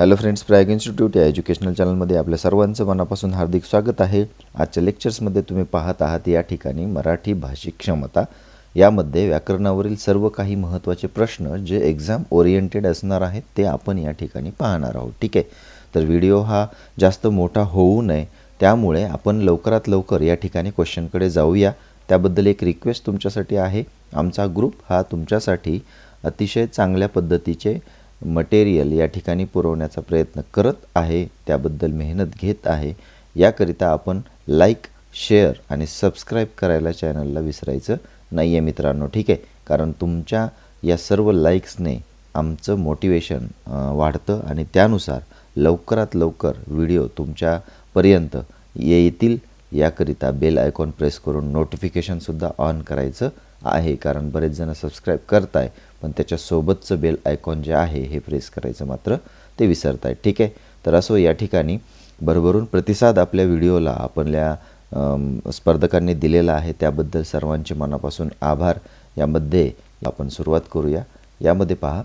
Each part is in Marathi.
हॅलो फ्रेंड्स प्रयाग इन्स्टिट्यूट या एज्युकेशनल चॅनलमध्ये आपल्या सर्वांचं मनापासून हार्दिक स्वागत आहे. आजच्या लेक्चर्समध्ये तुम्ही पाहत आहात या ठिकाणी मराठी भाषिक क्षमता. यामध्ये व्याकरणावरील सर्व काही महत्त्वाचे प्रश्न जे एक्झाम ओरिएंटेड असणार आहेत ते आपण या ठिकाणी पाहणार आहोत. ठीक आहे? तर व्हिडिओ हा जास्त मोठा होऊ नये. त्यामुळे आपण लवकरात लवकर या ठिकाणी क्वेश्चनकडे जाऊया. त्याबद्दल एक रिक्वेस्ट तुमच्यासाठी आहे. आमचा ग्रुप हा तुमच्यासाठी अतिशय चांगल्या पद्धतीचे मटेरियल या ठिकाणी पुरवण्याचा प्रयत्न करत आहे त्याबद्दल मेहनत घेत आहे. याकरिता आपण लाईक शेअर आणि सबस्क्राईब करायला चॅनलला विसरायचं नाही आहे मित्रांनो ठीक आहे? कारण तुमच्या या सर्व लाईक्सने आमचं मोटिवेशन वाढतं आणि त्यानुसार लवकरात लवकर व्हिडिओ तुमच्यापर्यंत येतील. याकरिता बेल आयकॉन प्रेस करून नोटिफिकेशनसुद्धा ऑन करायचं. आहे कारण बरेच जण सबस्क्राईब करताय पण त्याच्यासोबतचं बेल आयकॉन जे आहे हे प्रेस करायचं मात्र ते विसरताय. ठीक आहे? तर असो या ठिकाणी भरभरून प्रतिसाद आपल्या व्हिडिओला आपल्या स्पर्धकांनी दिलेला आहे. त्याबद्दल सर्वांचे मनापासून आभार. यामध्ये आपण सुरुवात करूया. यामध्ये पहा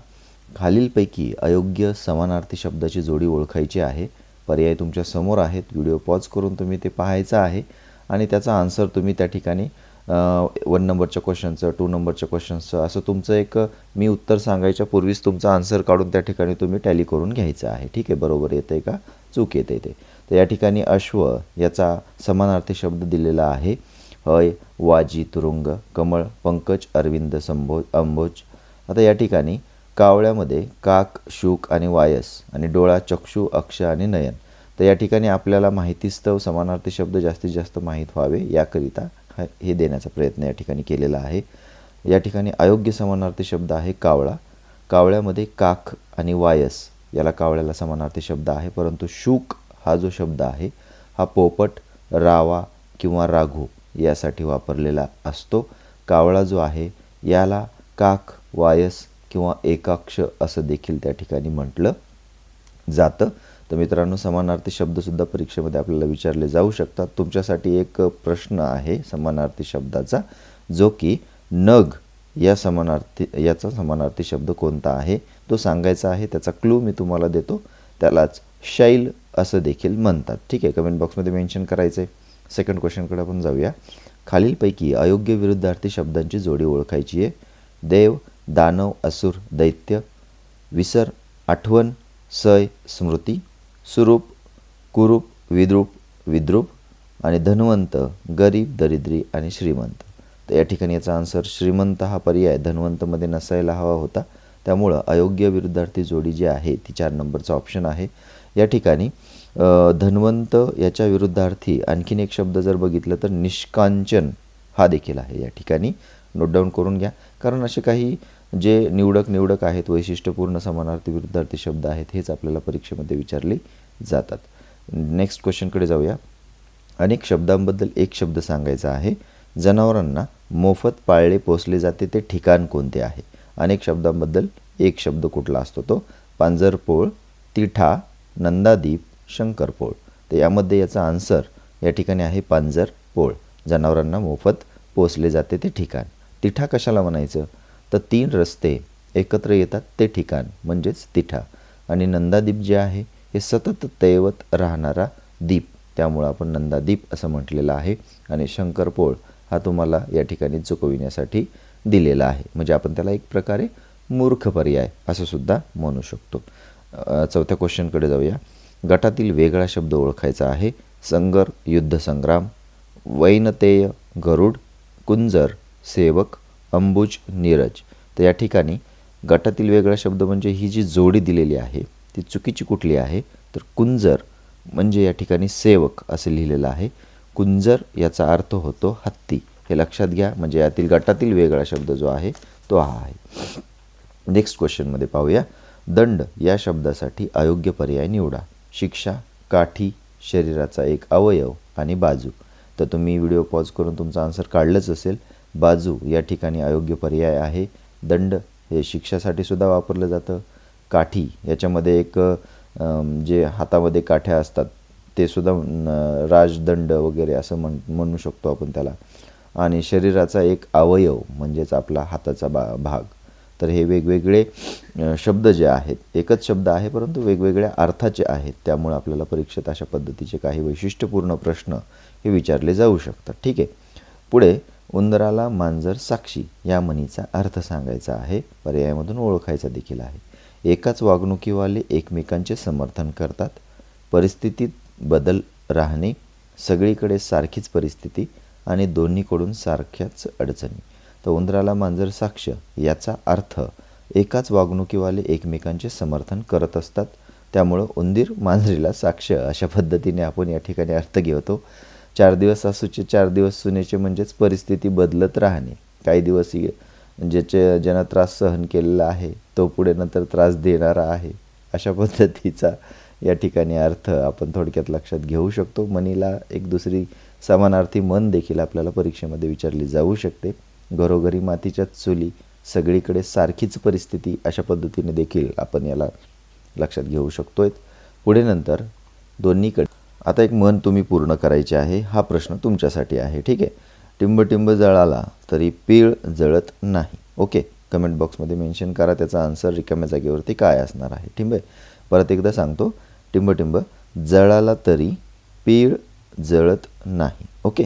खालीलपैकी अयोग्य समानार्थी शब्दाची जोडी ओळखायची आहे. पर्याय तुमच्यासमोर आहेत. व्हिडिओ पॉज करून तुम्ही ते पाहायचं आहे. आणि त्याचा आन्सर तुम्ही त्या ठिकाणी वन नंबरच्या क्वेश्चनचं टू नंबरच्या क्वेश्चन्सचं असं तुमचं एक मी उत्तर सांगायच्या पूर्वीच तुमचा आन्सर काढून त्या ठिकाणी तुम्ही टॅली करून घ्यायचं आहे. ठीक आहे? बरोबर येतं आहे का? चूक येते ते. तर या ठिकाणी अश्व याचा समानार्थी शब्द दिलेला आहे. हय वाजी तुरुंग कमळ पंकज अरविंद संभोज अंबोज. आता या ठिकाणी कावळ्यामध्ये काक शुक आणि वायस आणि डोळा चक्षु अक्ष आणि नयन. तर या ठिकाणी आपल्याला माहितीस्तव समानार्थी शब्द जास्तीत जास्त माहीत व्हावे याकरिता हा हे देण्याचा प्रयत्न या ठिकाणी केलेला आहे. या ठिकाणी अयोग्य समानार्थी शब्द आहे कावळा. कावळ्यामध्ये काख आणि वायस याला कावळ्याला समानार्थी शब्द आहे. परंतु शूक हा जो शब्द आहे हा पोपट रावा किंवा राघू यासाठी वापरलेला असतो. कावळा जो आहे याला काख वायस किंवा एकाक्ष असं देखील त्या ठिकाणी म्हटलं जातं. तर मित्रांनो समानार्थी शब्दसुद्धा परीक्षेमध्ये आपल्याला विचारले जाऊ शकतात. तुमच्यासाठी एक प्रश्न आहे समानार्थी शब्दाचा जो की नग या समानार्थी याचा समानार्थी शब्द कोणता आहे? तो सांगायचा आहे त्याचा क्लू मी तुम्हाला देतो. त्यालाच शैल असं देखील म्हणतात. ठीक आहे कमेंट बॉक्समध्ये मेन्शन करायचं आहे सेकंड क्वेश्चनकडे आपण जाऊया. खालीलपैकी अयोग्य विरुद्धार्थी शब्दांची जोडी ओळखायची आहे. देव दानव असुर दैत्य विसर आठवण सय स्मृती सुरूप कुरूप विद्रूप विद्रूप आणि धनवंत गरीब दरिद्री आणि श्रीमंत. तर या ठिकाणी याचा आन्सर श्रीमंत हा पर्याय धनवंतमध्ये नसायला हवा होता. त्यामुळं अयोग्य विरुद्धार्थी जोडी जी आहे ती चार नंबरचा ऑप्शन आहे. या ठिकाणी धनवंत याच्या विरुद्धार्थी आणखीन एक शब्द जर बघितलं तर निष्कांचन हा देखील आहे. या ठिकाणी नोट डाऊन करून घ्या. कारण असे काही जे निवडक निवडक आहेत वैशिष्ट्यपूर्ण समानार्थी विरुद्धार्थी शब्द आहेत हेच आपल्याला परीक्षेमध्ये विचारले जातात. नेक्स्ट क्वेश्चनकडे जाऊया. अनेक शब्दांबद्दल एक शब्द सांगायचा आहे. जनावरांना मोफत पाळले पोसले जाते ते ठिकाण कोणते आहे? अनेक शब्दांबद्दल एक शब्द कुठला असतो तो? पांजरपोळ तिठा नंदादीप शंकरपोळ. तर यामध्ये याचा आन्सर या ठिकाणी आहे पांजरपोळ. जनावरांना मोफत पोसले जाते ते ठिकाण. तिठा कशाला म्हणायचं? तर तीन रस्ते एकत्र येतात ते ठिकाण म्हणजेच तिठा. आणि नंदादीप जे आहे हे सतत तैवत राहणारा दीप. त्यामुळं आपण नंदादीप असं म्हटलेलं आहे आणि शंकरपोळ हा तुम्हाला या ठिकाणी चुकविण्यासाठी दिलेला आहे. म्हणजे आपण त्याला एक प्रकारे मूर्ख पर्याय असं सुद्धा म्हणू शकतो. चौथ्या क्वेश्चनकडे जाऊया. गटातील वेगळा शब्द ओळखायचा आहे. संगर युद्धसंग्राम वैनतेय गरुड कुंजर सेवक अंबुज नीरज. तर या ठिकाणी गटातील वेगळा शब्द म्हणजे ही जी जोडी दिलेली आहे ती चुकीची कुठली आहे? तर कुंजर म्हणजे या ठिकाणी सेवक असं लिहिलेलं आहे. कुंजर याचा अर्थ होतो हत्ती. हे लक्षात घ्या म्हणजे यातील गटातील वेगळा शब्द जो आहे तो हा आहे. नेक्स्ट क्वेश्चनमध्ये पाहूया. दंड या शब्दासाठी अयोग्य पर्याय निवडा. शिक्षा काठी शरीराचा एक अवयव आणि बाजू. तर तुम्ही व्हिडिओ पॉज करून तुमचा आन्सर काढलंच असेल. बाजू या ठिकाणी अयोग्य पर्याय आहे. दंड हे शिक्षासाठी सुद्धा वापरलं जातं. काठी याच्यामध्ये एक जे हातामध्ये काठ्या असतात ते सुद्धा राजदंड वगैरे असं म्हण म्हणू शकतो आपण त्याला. आणि शरीराचा एक अवयव म्हणजेच आपला हाताचा बा भाग. तर हे वेगवेगळे शब्द जे आहेत एकच शब्द आहे परंतु वेगवेगळ्या अर्थाचे आहेत. त्यामुळे आपल्याला परीक्षेत अशा पद्धतीचे काही वैशिष्ट्यपूर्ण प्रश्न हे विचारले जाऊ शकतात. ठीक आहे. पुढे उंदराला मांजर साक्षी या म्हणीचा अर्थ सांगायचा आहे. पर्यायामधून ओळखायचा देखील आहे. एकाच वागणुकीवाले एकमेकांचे समर्थन करतात. परिस्थितीत बदल राहणे सगळीकडे सारखीच परिस्थिती आणि दोन्हीकडून सारख्याच अडचणी. तर उंदराला मांजर साक्ष याचा अर्थ एकाच वागणुकीवाले एकमेकांचे समर्थन करत असतात. त्यामुळं उंदीर मांजरीला साक्ष अशा पद्धतीने आपण या ठिकाणी अर्थ घेतो. चार दिवस सासूचे चार दिवस सुनेचे म्हणजेच परिस्थिती बदलत राहणे. काही दिवस ज्याचे म्हणजे ज्यांना त्रास सहन केलेला आहे तो पुढे नंतर त्रास देणारा आहे अशा पद्धतीचा या ठिकाणी अर्थ आपण थोडक्यात लक्षात घेऊ शकतो. मनीला एक दुसरी समानार्थी मन देखील आपल्याला परीक्षेमध्ये विचारली जाऊ शकते. घरोघरी मातीच्या चुली सगळीकडे सारखीच परिस्थिती अशा पद्धतीने देखील आपण याला लक्षात घेऊ शकतोय. पुढे नंतर दोन्हीकडे आता एक मन तुम्ही पूर्ण करायचे आहे हा प्रश्न तुमच्यासाठी आहे ठीक आहे? टिंबटिंब जळाला तरी पीळ जळत नाही. ओके? कमेंट बॉक्समध्ये मेन्शन करा त्याचा आन्सर रिकाम्या जागेवरती काय असणार आहे ठीक आहे? परत एकदा सांगतो टिंबटिंब जळाला तरी पीळ जळत नाही. ओके?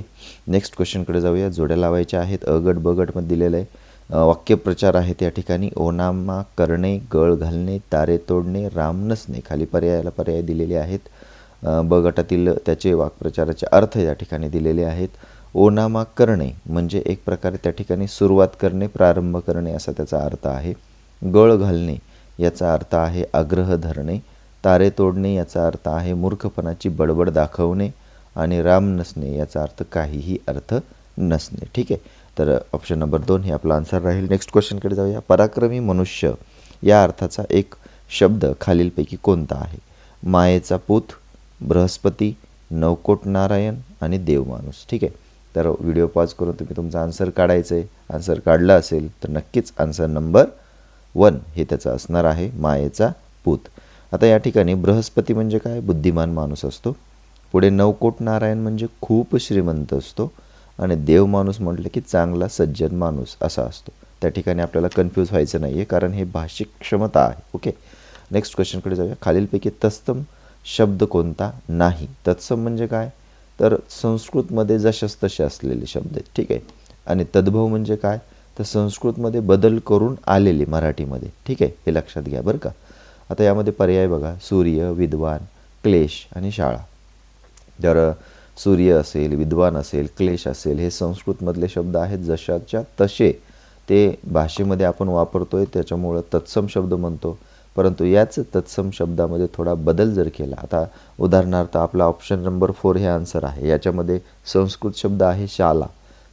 नेक्स्ट क्वेश्चनकडे जाऊया. जोड्या लावायच्या आहेत अ गट दिलेलं आहे. वाक्यप्रचार आहेत या ठिकाणी. ओनामा करणे गळ घालणे तारे तोडणे राम नसणे खाली पर्यायाला पर्याय दिलेले आहेत. ब गटातील त्याचे वाक्प्रचाराचे अर्थ या ठिकाणी दिलेले आहेत. ओनामा करणे म्हणजे एक प्रकारे त्या ठिकाणी सुरुवात करणे प्रारंभ करणे असा त्याचा अर्थ आहे. गळ घालणे याचा अर्थ आहे आग्रह धरणे. तारे तोडणे याचा अर्थ आहे मूर्खपणाची बडबड दाखवणे. आणि राम नसणे याचा अर्थ काहीही अर्थ नसणे. ठीक आहे? तर ऑप्शन नंबर दोन हे आपला आन्सर राहील. नेक्स्ट क्वेश्चनकडे जाऊया. पराक्रमी मनुष्य या अर्थाचा एक शब्द खालीलपैकी कोणता आहे? मायेचा पूत बृहस्पती नवकोट नारायण आणि देवमाणूस ठीक आहे? तर व्हिडिओ पॉज करून तुम्ही तुमचा आन्सर काढायचं आहे. आन्सर काढला असेल तर नक्कीच आन्सर नंबर वन हे त्याचा असणार आहे मायेचा पूत. आता या ठिकाणी बृहस्पती म्हणजे काय? बुद्धिमान माणूस असतो. पुढे नवकोट नारायण म्हणजे खूप श्रीमंत असतो. आणि देव माणूस म्हटलं की चांगला सज्जन माणूस असा असतो. त्या ठिकाणी आपल्याला कन्फ्यूज व्हायचं नाही आहे कारण हे भाषिक क्षमता आहे. ओके नेक्स्ट क्वेश्चनकडे जाऊया. खालीलपैकी तस्तम शब्द कोणता? नाही. तत्सम म्हणजे काय? तर संस्कृतमध्ये जशास तसे असलेले शब्द आहेत. ठीक आहे? आणि तद्भव म्हणजे काय? तर संस्कृतमध्ये बदल करून आलेले मराठीमध्ये. ठीक आहे? हे लक्षात घ्या बरं का? आता यामध्ये पर्याय बघा. सूर्य विद्वान क्लेश आणि शाळा. तर सूर्य असेल विद्वान असेल क्लेश असेल हे संस्कृतमधले शब्द आहेत. जशाच्या तसे ते भाषेमध्ये आपण वापरतोय त्याच्यामुळं तत्सम शब्द म्हणतो. परंतु याच तत्सम शब्दामध्ये थोडा बदल जर केला आता उदाहरणार्थ आपला ऑप्शन नंबर फोर हे आन्सर आहे. याच्यामध्ये संस्कृत शब्द आहे शाला.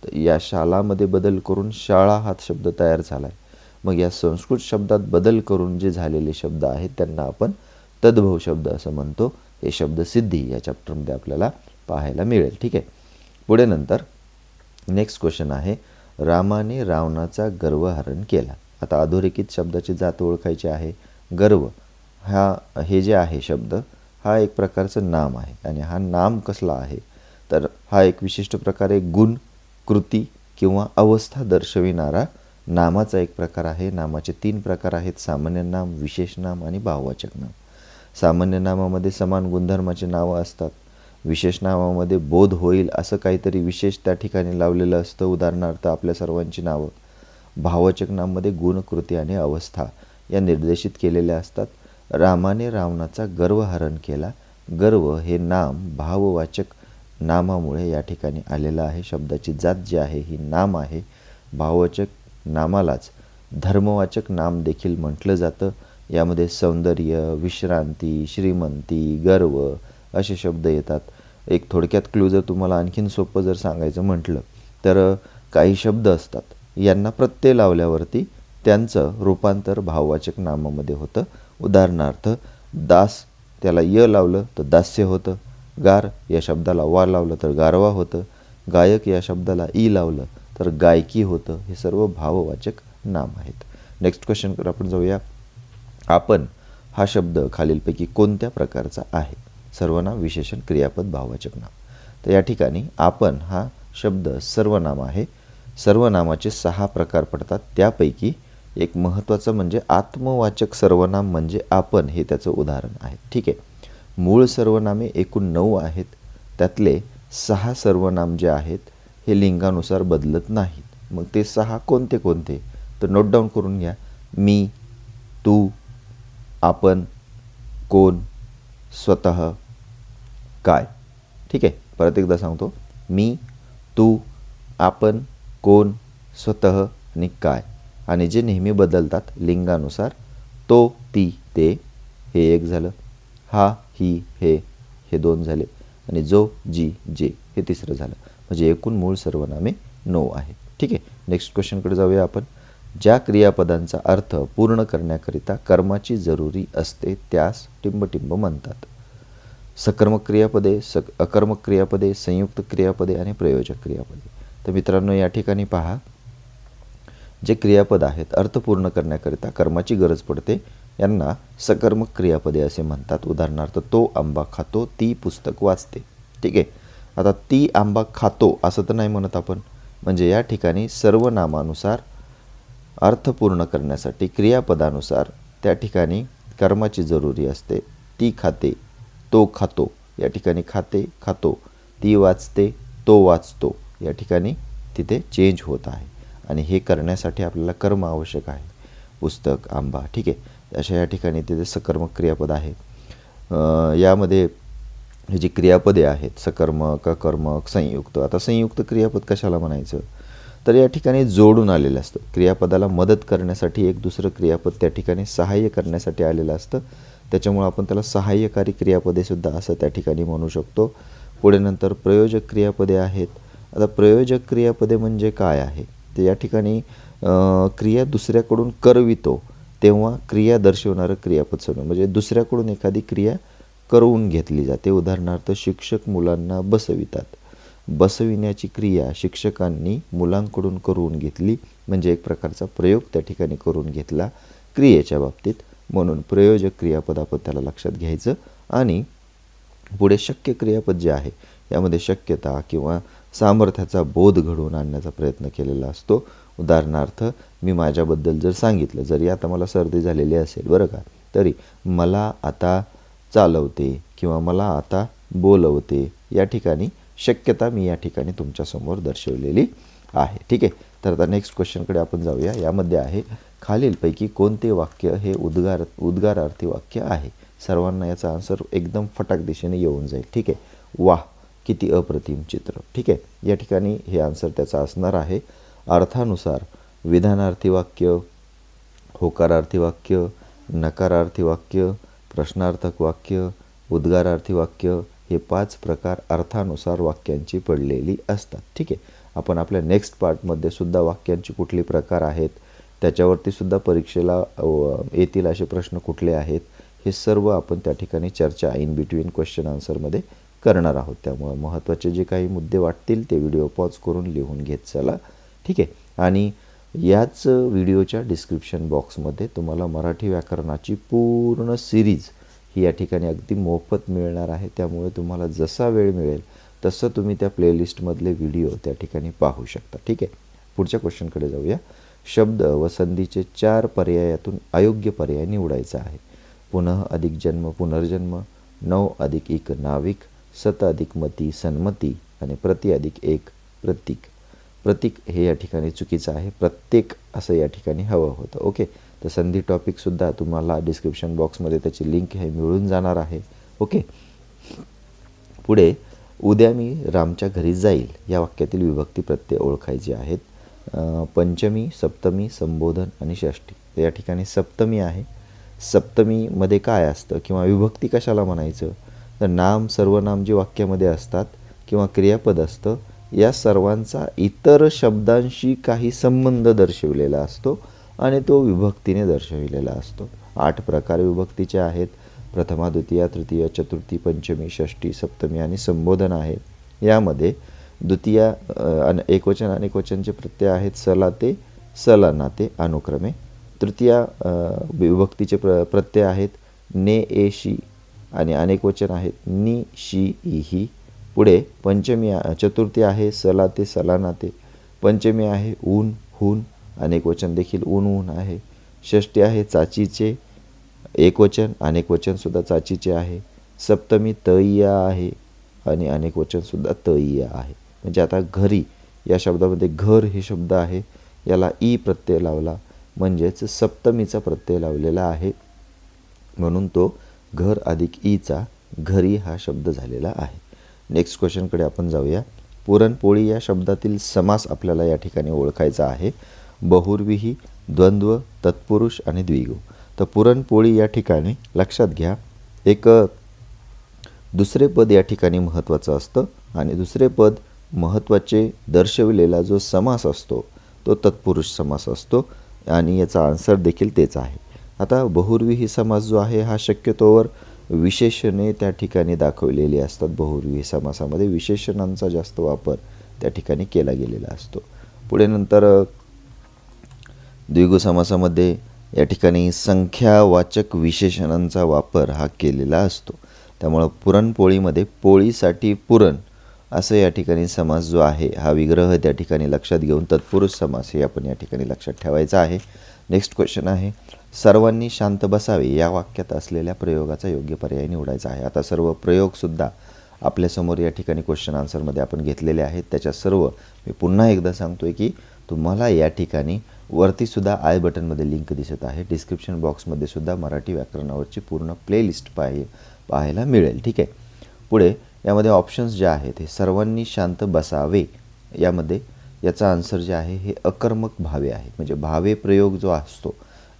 तर या शालामध्ये बदल करून शाळा हा शब्द तयार झाला आहे मग या संस्कृत शब्दात बदल करून जे झालेले शब्द आहेत त्यांना आपण तद्भव शब्द असं म्हणतो. हे शब्द सिद्धी या चॅप्टरमध्ये आपल्याला पाहायला मिळेल. ठीक आहे? पुढे नंतर नेक्स्ट क्वेश्चन आहे रामाने रावणाचा गर्वहरण केला. आता अधोरेखित शब्दाची जात ओळखायची आहे. गर्व. हा हे जे आहे शब्द हा एक प्रकारचं नाम आहे. आणि हा नाम कसला आहे? तर हा एक विशिष्ट प्रकारे गुण कृती किंवा अवस्था दर्शविणारा नामाचा एक प्रकार आहे. नामाचे तीन प्रकार आहेत. सामान्य नाम विशेष नाम आणि भाववाचक नाम. सामान्य नामामध्ये समान गुणधर्माचे नावं असतात. विशेष नावामध्ये बोध होईल असं काहीतरी विशेष त्या ठिकाणी लावलेलं असतं. उदाहरणार्थ आपल्या सर्वांची नावं. भाववाचक नाममध्ये गुण कृती आणि अवस्था. या निर्देशित केलेल्या असतात. रामाने रावणाचा गर्वहरण केला. गर्व हे नाम भाववाचक नामामुळे या ठिकाणी आलेलं आहे. शब्दाची जात जी आहे ही नाम आहे. भाववाचक नामालाच धर्मवाचक नाम देखील म्हटलं जातं. यामध्ये सौंदर्य विश्रांती श्रीमंती गर्व असे शब्द येतात. एक थोडक्यात क्लू जर तुम्हाला आणखीन सोपं जर सांगायचं म्हटलं तर काही शब्द असतात. यांना प्रत्यय लावल्यावरती त्यांचं रूपांतर भाववाचक नामामध्ये होतं. उदाहरणार्थ दास त्याला य लावलं तर दास्य होतं. गार या शब्दाला वा लावलं तर गारवा होतं. गायक या शब्दाला ई लावलं तर गायकी होतं. हे सर्व भाववाचक नाम आहेत. नेक्स्ट क्वेश्चनकडे आपण जाऊया. आपण हा शब्द खालीलपैकी कोणत्या प्रकारचा आहे? सर्वनाम विशेषण क्रियापद भाववाचक नाम. तर या ठिकाणी आपण हा शब्द सर्वनाम आहे. सर्वनामाचे सहा प्रकार पडतात. त्यापैकी एक महत्त्वाचं म्हणजे आत्मवाचक सर्वनाम म्हणजे आपण हे त्याचं उदाहरण आहे. ठीक आहे? मूळ सर्वनामे एकूण नऊ आहेत. त्यातले सहा सर्वनाम जे आहेत हे लिंगानुसार बदलत नाहीत. मग ते सहा कोणते कोणते? तर नोट डाऊन करून घ्या. मी तू आपण कोण स्वतः काय? ठीक आहे? परत एकदा सांगतो. मी तू आपण कोण स्वतः आणि काय? आणि जे नेहमी बदलतात लिंगानुसार तो ती ते हे एक झालं. हा ही हे हे दोन झाले. आणि जो जी जे हे तिसरं झालं. म्हणजे एकूण मूळ सर्वनामे नऊ आहे. ठीक आहे? नेक्स्ट क्वेश्चनकडे जाऊया आपण. ज्या क्रियापदांचा अर्थ पूर्ण करण्याकरिता कर्माची जरुरी असते त्यास टिंबटिंब म्हणतात. सकर्मक क्रियापदे सक अकर्मक क्रियापदे संयुक्त क्रियापदे आणि प्रयोजक क्रियापदे. तर मित्रांनो या ठिकाणी पहा. जे क्रियापद आहेत अर्थ पूर्ण करण्याकरिता कर्माची गरज पडते यांना सकर्मक क्रियापदे असे म्हणतात. उदाहरणार्थ तो आंबा खातो ती पुस्तक वाचते. ठीक आहे? आता ती आंबा खातो असं तर नाही म्हणत आपण. म्हणजे या ठिकाणी सर्व नामानुसार अर्थ पूर्ण करण्यासाठी क्रियापदानुसार त्या ठिकाणी कर्माची जरुरी असते. ती खाते तो खातो. या ठिकाणी खाते खातो. ती वाचते तो वाचतो. या ठिकाणी तिथे चेंज होत आहे. आणि हे करण्यासाठी आपल्याला कर्म आवश्यक आहे पुस्तक आंबा ठीक आहे? अशा या ठिकाणी तिथे सकर्मक क्रियापद आहे यामध्ये हे जी क्रियापदे आहेत सकर्मक अकर्मक संयुक्त आता संयुक्त क्रियापद कशाला म्हणायचं? तर या ठिकाणी जोडून आलेलं असतं. क्रियापदाला मदत करण्यासाठी एक दुसरं क्रियापद त्या ठिकाणी सहाय्य करण्यासाठी आलेलं असतं. त्याच्यामुळं आपण त्याला सहाय्यकारी क्रियापदेसुद्धा असं त्या ठिकाणी म्हणू शकतो. पुढे नंतर प्रयोजक क्रियापदे आहेत. आता प्रयोजक क्रियापदे म्हणजे काय आहे? ते या ठिकाणी क्रिया दुसऱ्याकडून करवितो तेव्हा क्रिया दर्शवणारं क्रियापद समजून म्हणजे दुसऱ्याकडून एखादी क्रिया करवून घेतली जाते. उदाहरणार्थ शिक्षक मुलांना बसवितात. बसविण्याची क्रिया शिक्षकांनी मुलांकडून करून घेतली म्हणजे एक प्रकारचा प्रयोग त्या ठिकाणी करून घेतला क्रियेच्या बाबतीत. म्हणून प्रयोजक क्रियापद आपण त्याला लक्षात घ्यायचं. आणि पुढे शक्य क्रियापद जे आहे यामध्ये शक्यता किंवा सामर्थ्याचा बोध घडवून आणण्याचा प्रयत्न केलेला असतो. उदाहरणार्थ मी माझ्याबद्दल जर सांगितलं जरी आता मला सर्दी झालेली असेल बरं का? तरी मला आता चालवते किंवा मला आता बोलवते या ठिकाणी शक्यता मी या ठिकाणी तुमच्यासमोर दर्शवलेली आहे. ठीक आहे? तर आता नेक्स्ट क्वेश्चनकडे आपण जाऊया. यामध्ये आहे खालीलपैकी कोणते वाक्य हे उद्गार उद्गारार्थी वाक्य आहे? सर्वांना याचा आन्सर एकदम फटाक दिशेने येऊन जाईल. ठीक आहे? वाह! किती अप्रतिम चित्र. ठीक आहे? या ठिकाणी हे आन्सर त्याचा असणार आहे. अर्थानुसार विधानार्थी वाक्य होकारार्थी वाक्य नकारार्थी वाक्य प्रश्नार्थक वाक्य उद्गारार्थी वाक्य हे पाच प्रकार अर्थानुसार वाक्यांची पडलेली असतात. ठीक आहे? आपण आपल्या नेक्स्ट पार्टमध्ये सुद्धा वाक्यांची कुठली प्रकार आहेत त्याच्यावरती सुद्धा परीक्षेला येतील असे प्रश्न कुठले आहेत हे सर्व आपण त्या ठिकाणी चर्चा इन बिटवीन क्वेश्चन आन्सरमध्ये करणार आहोत. त्यामुळं महत्त्वाचे जे काही मुद्दे वाटतील ते व्हिडिओ पॉज करून लिहून घेत चला. ठीक आहे? आणि याच व्हिडिओच्या डिस्क्रिप्शन बॉक्समध्ये तुम्हाला मराठी व्याकरणाची पूर्ण सिरीज ही या ठिकाणी अगदी मोफत मिळणार आहे. त्यामुळे तुम्हाला जसा वेळ मिळेल तसं तुम्ही त्या प्लेलिस्टमधले व्हिडिओ त्या ठिकाणी पाहू शकता. ठीक आहे? पुढच्या क्वेश्चनकडे जाऊया. शब्द व संधीचे चार पर्यायातून अयोग्य पर्याय निवडायचा आहे. पुनः अधिक जन्म पुनर्जन्म. नऊ अधिक एक नाविक. सत अधिक मती सन्मती आणि प्रति अधिक एक प्रतीक. प्रतीक हे या ठिकाणी चुकीचं आहे. प्रत्येक असं या ठिकाणी हवं होतं. ओके? तर संधी टॉपिकसुद्धा तुम्हाला डिस्क्रिप्शन बॉक्समध्ये त्याची लिंक हे मिळून जाणार आहे. ओके? पुढे उद्या मी रामच्या घरी जाईल. या वाक्यातील विभक्ती प्रत्यय ओळखायचे आहेत. पंचमी सप्तमी संबोधन आणि षष्टी तर या ठिकाणी सप्तमी आहे. सप्तमीमध्ये काय असतं किंवा विभक्ती कशाला म्हणायचं? तर नाम सर्वनाम जे वाक्यामध्ये असतात किंवा क्रियापद असतं या सर्वांचा इतर शब्दांशी काही संबंध दर्शवलेला असतो आणि तो विभक्तीने दर्शविलेला असतो. आठ प्रकार विभक्तीचे आहेत. प्रथमा द्वितीया तृतीय चतुर्थी पंचमी षष्टी सप्तमी आणि संबोधन आहे. यामध्ये द्वितीया अन एकवचन अनेकवचनचे प्रत्यय आहेत सला ते सला नाते अनुक्रमे. तृतीय विभक्तीचे प्र प्रत्यय आहेत. ने एशी आणि अनेक वचन आहेत. नि शी इ ही. पुढे पंचमी चतुर्थी आहे सला ते सला नाते पंचमी आहे ऊन हून. अनेक वचन देखील ऊन ऊन आहे. षष्टी आहे चाचीचे. एकवचन अनेक वचनसुद्धा चाचीचे आहे. सप्तमी तईया आहे. आणि अनेक वचनसुद्धा तईया आहे. म्हणजे आता घरी या शब्दामध्ये घर हे शब्द आहे. याला ई प्रत्यय लावला. म्हणजेच सप्तमीचा प्रत्यय लावलेला आहे. म्हणून तो घर अधिक ईचा घरी हा शब्द झालेला आहे. नेक्स्ट क्वेश्चनकडे आपण जाऊया. पुरणपोळी या शब्दातील समास आपल्याला या ठिकाणी ओळखायचा आहे. बहुर्विही द्वंद्व तत्पुरुष आणि द्विगु. तर पुरणपोळी या ठिकाणी लक्षात घ्या. एक दुसरे पद या ठिकाणी महत्त्वाचं असतं आणि दुसरे पद महत्त्वाचे दर्शविलेला जो समास असतो तो तत्पुरुष समास असतो आणि याचा आन्सर देखील तेच आहे. आता बहुर्विही समास जो आहे हा शक्यतोवर विशेषणे त्या ठिकाणी दाखवलेली असतात. बहुर्विही समासामध्ये विशेषणांचा जास्त वापर त्या ठिकाणी केला गेलेला असतो. पुढे नंतर द्विगु समासामध्ये या ठिकाणी संख्यावाचक विशेषणांचा वापर हा केलेला असतो. त्यामुळं पुरणपोळीमध्ये पोळीसाठी पुरण असं या ठिकाणी समास जो आहे हा विग्रह त्या ठिकाणी लक्षात घेऊन तत्पुरुष समास हे आपण या ठिकाणी लक्षात ठेवायचा आहे. नेक्स्ट क्वेश्चन आहे. सर्वांनी शांत बसावे या वाक्यात असलेल्या प्रयोगाचा योग्य पर्याय निवडायचा आहे. आता सर्व प्रयोगसुद्धा आपल्यासमोर या ठिकाणी क्वेश्चन आन्सरमध्ये आपण घेतलेले आहेत. त्याच्या सर्व मी पुन्हा एकदा सांगतो आहे की तुम्हाला या ठिकाणी वरतीसुद्धा आय बटनमध्ये लिंक दिसत आहे. डिस्क्रिप्शन बॉक्समध्ये सुद्धा मराठी व्याकरणावरची पूर्ण प्लेलिस्ट पाहि पाहायला मिळेल. ठीक आहे? पुढे यामध्ये ऑप्शन्स जे आहेत हे सर्वांनी शांत बसावे यामध्ये याचा आन्सर जे आहे हे अकर्मक भावे आहे म्हणजे भावे प्रयोग जो असतो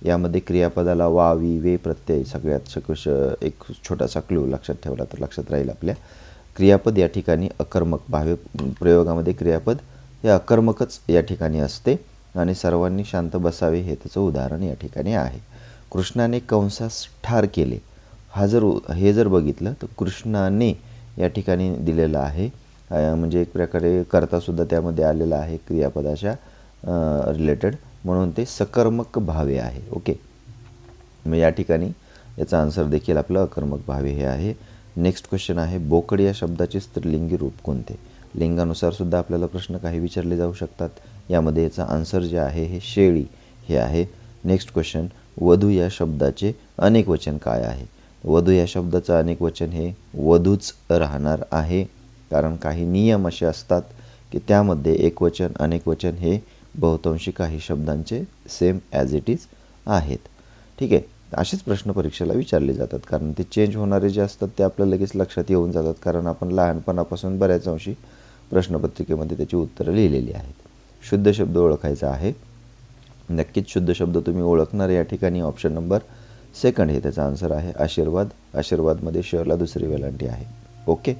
यामध्ये क्रियापदाला वा वी वे प्रत्यय सगळ्यात सकश एक छोटासा क्लू लक्षात ठेवला तर लक्षात राहील आपल्या. क्रियापद या ठिकाणी अकर्मक भावे प्रयोगामध्ये क्रियापद हे अकर्मकच या ठिकाणी असते आणि सर्वांनी शांत बसावे हे त्याचं उदाहरण या ठिकाणी आहे. कृष्णाने कंसास ठार केले. हा जर हे जर बघितलं तर कृष्णाने या ठिकाणी दिलेलं आहे म्हणजे एक प्रकारे कर्तासुद्धा त्यामध्ये आलेला आहे क्रियापदाच्या रिलेटेड म्हणून ते सकर्मक भावे आहे. ओके? मग या ठिकाणी याचा आन्सर देखील आपलं अकर्मक भावे हे आहे. नेक्स्ट क्वेश्चन आहे बोकड या शब्दाचे स्त्रीलिंगी रूप कोणते? लिंगानुसार सुद्धा आपल्याला प्रश्न काही विचारले जाऊ शकतात. यामध्ये याचा आन्सर जे आहे हे शेळी हे आहे. नेक्स्ट क्वेश्चन वधू या शब्दाचे अनेक वचन काय आहे? वधू या शब्दाचं अनेक वचन हे वधूच राहणार आहे. कारण काही नियम असे असतात की त्यामध्ये एक वचन अनेक वचन हे बहुतांशी काही शब्दांचे सेम ॲज इट इज आहेत. ठीक आहे? असेच प्रश्न परीक्षेला विचारले जातात. कारण ते चेंज होणारे जे असतात ते आपल्या लगेच लक्षात येऊन जातात. कारण आपण लहानपणापासून बऱ्याच अंशी प्रश्नपत्रिकेमध्ये त्याची उत्तरं लिहिलेली आहेत. शुद्ध शब्द ओळखायचा आहे. नक्कीच शुद्ध शब्द तुम्ही ओळखणार या ठिकाणी. ऑप्शन नंबर सेकंड हे त्याचा आन्सर आहे. आशीर्वाद. आशीर्वादमध्ये शहरला दुसरी वेलांटी आहे. ओके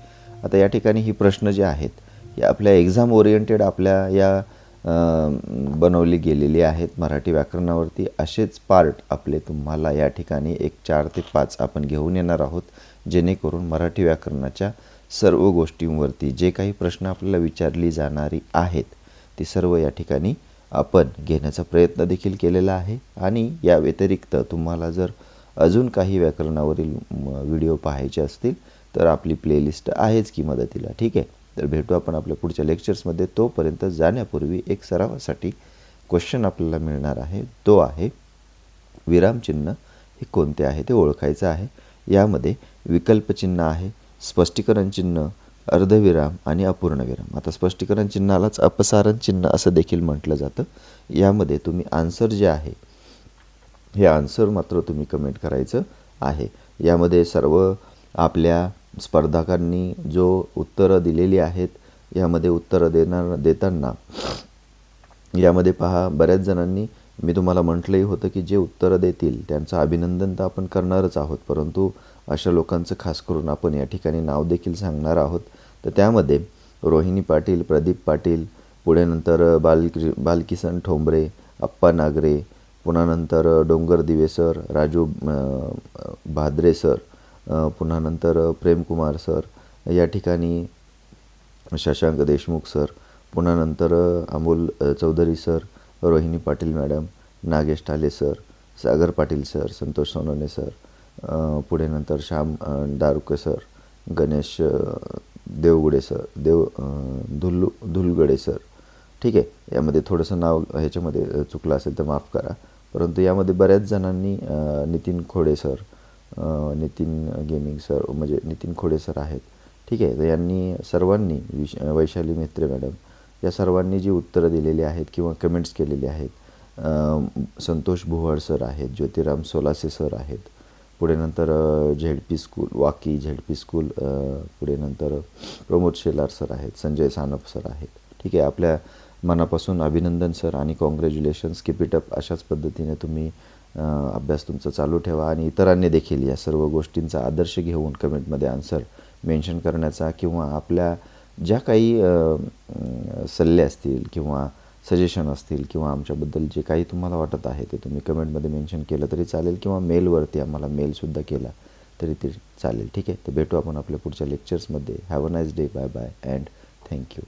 आता या ठिकाणी ही प्रश्न जे आहेत हे आपल्या एक्झाम ओरिएंटेड आपल्या या बनवली गेलेली आहेत मराठी व्याकरणावरती. असेच पार्ट आपले तुम्हाला या ठिकाणी एक चार ते पाच आपण घेऊन येणार आहोत जेणेकरून मराठी व्याकरणाच्या सर्व गोष्टींवरती जे काही प्रश्न आपल्याला विचारली जाणारी आहेत ती सर्व या ठिकाणी आपण घेण्याचा प्रयत्न देखील केलेला आहे. आणि या व्यतिरिक्त तुम्हाला जर अजून काही व्याकरणावरील व्हिडिओ पाहायचे असतील तर आपली प्लेलिस्ट आहेच की मदतीला. ठीक आहे? तर भेटू आपण आपल्या पुढच्या लेक्चर्समध्ये तोपर्यंत जाण्यापूर्वी एक सरावासाठी क्वेश्चन आपल्याला मिळणार आहे. तो आहे विरामचिन्ह हे कोणते आहे ते ओळखायचं आहे. यामध्ये विकल्पचिन्ह आहे स्पष्टीकरण चिन्ह अर्धविराम आणि अपूर्णविराम. आता स्पष्टीकरण चिन्हालाच अपसारण चिन्ह असं देखील म्हटलं जातं. यामध्ये तुम्ही आन्सर जे आहे हे आन्सर मात्र तुम्ही कमेंट करायचं आहे. यामध्ये सर्व आपल्या स्पर्धकांनी जो उत्तरं दिलेली आहेत यामध्ये उत्तरं देणार देताना यामध्ये पहा बऱ्याच जणांनी मी तुम्हाला म्हटलंही होतं की जे उत्तरं देतील त्यांचं अभिनंदन तर आपण करणारच आहोत परंतु अशा लोकांचं खास करून आपण या ठिकाणी नाव देखील सांगणार आहोत. तर त्यामध्ये रोहिणी पाटील प्रदीप पाटील पुढे नंतर बालकि बालकिसन ठोंबरे अप्पा नागरे पुन्हा नंतर डोंगर दिवे सर राजू भाद्रे सर पुन्हा नंतर प्रेमकुमार सर या ठिकाणी शशांक देशमुख सर पुन्हा नंतर Amol Chaudhari sir Rohini Patil madam Nagesh Thale sir Sagar Patil sir Santosh Sonawane sir पुढे नंतर Shyam Daruke sir Ganesh Devgude sir Dev Dhullu Dhulgade sir. ठीक आहे? यामध्ये थोडंसं नाव ह्याच्यामध्ये चुकलं असेल तर माफ करा. परंतु यामध्ये बऱ्याच जणांनी Nitin Khode sir Nitin gaming sir म्हणजे नितीन खोडे सर आहेत. ठीक आहे तर यांनी सर्वांनी विश वैशाली मेत्रे मॅडम या सर्वांनी जी उत्तरं दिलेली आहेत किंवा कमेंट्स केलेली आहेत संतोष भुवळ सर आहेत ज्योतिराम सोलासे सर आहेत पुढे नंतर Z P school Waki Z P school पुढे नंतर प्रमोद शेलार सर आहेत संजय सानप सर आहेत. ठीक आहे आपल्या मनापासून अभिनंदन सर आणि कॉंग्रॅच्युलेशन्स कीप इट अप अशाच पद्धतीने तुम्ही अभ्यास तुमचा चालू ठेवा आणि इतरांनी देखील या सर्व गोष्टींचा आदर्श घेऊन कमेंटमध्ये आन्सर मेन्शन करण्याचा किंवा आपल्या ज्या काही सल्ले असतील किंवा सजेशन असतील किंवा आमच्याबद्दल जे काही तुम्हाला वाटत आहे ते तुम्ही कमेंटमध्ये मेन्शन केलं तरी चालेल किंवा मेलवरती आम्हाला मेलसुद्धा केला तरी ते चालेल. ठीक आहे? तर भेटू आपण आपल्या पुढच्या लेक्चर्समध्ये. Have a nice day bye bye and thank you